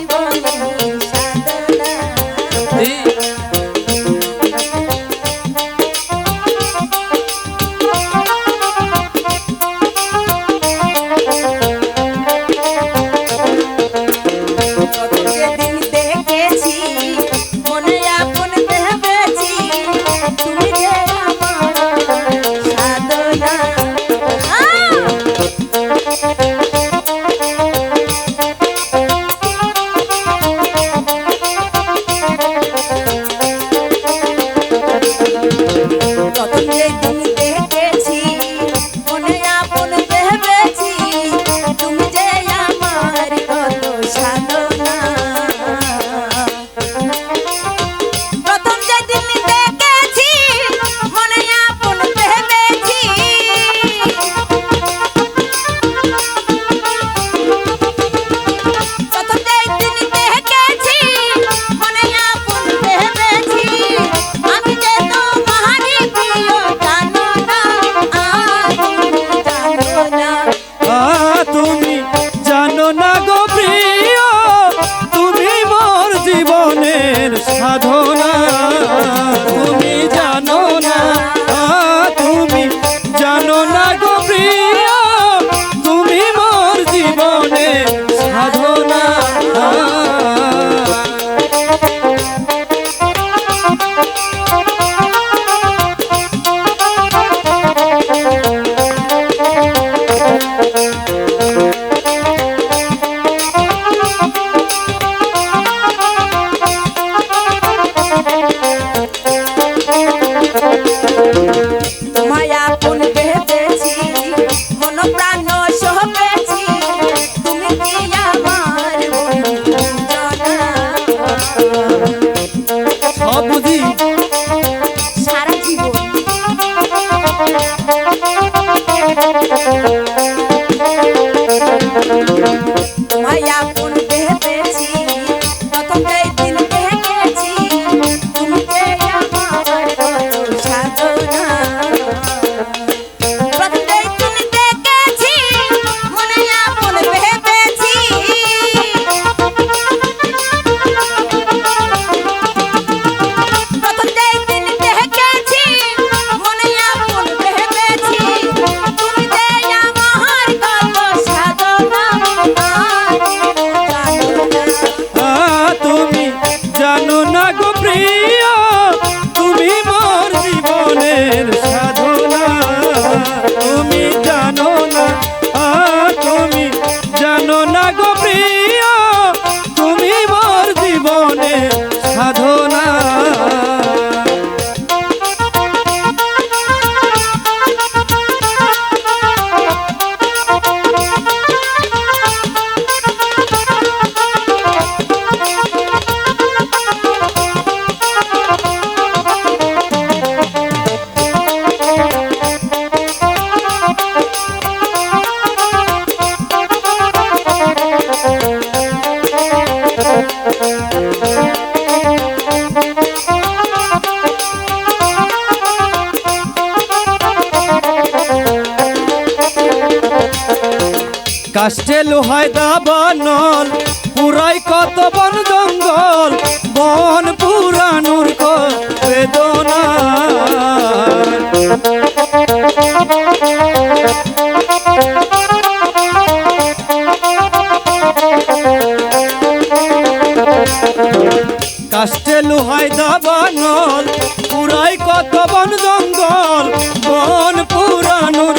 জীবনে সাধনা কাষ্টে লোহায় দাবানল পুরাই কত বন জঙ্গল, বন পুরানুর বেদনা। কাষ্টে লোহায় দাবানল পুরাই কত বন জঙ্গল, বন পুরানুর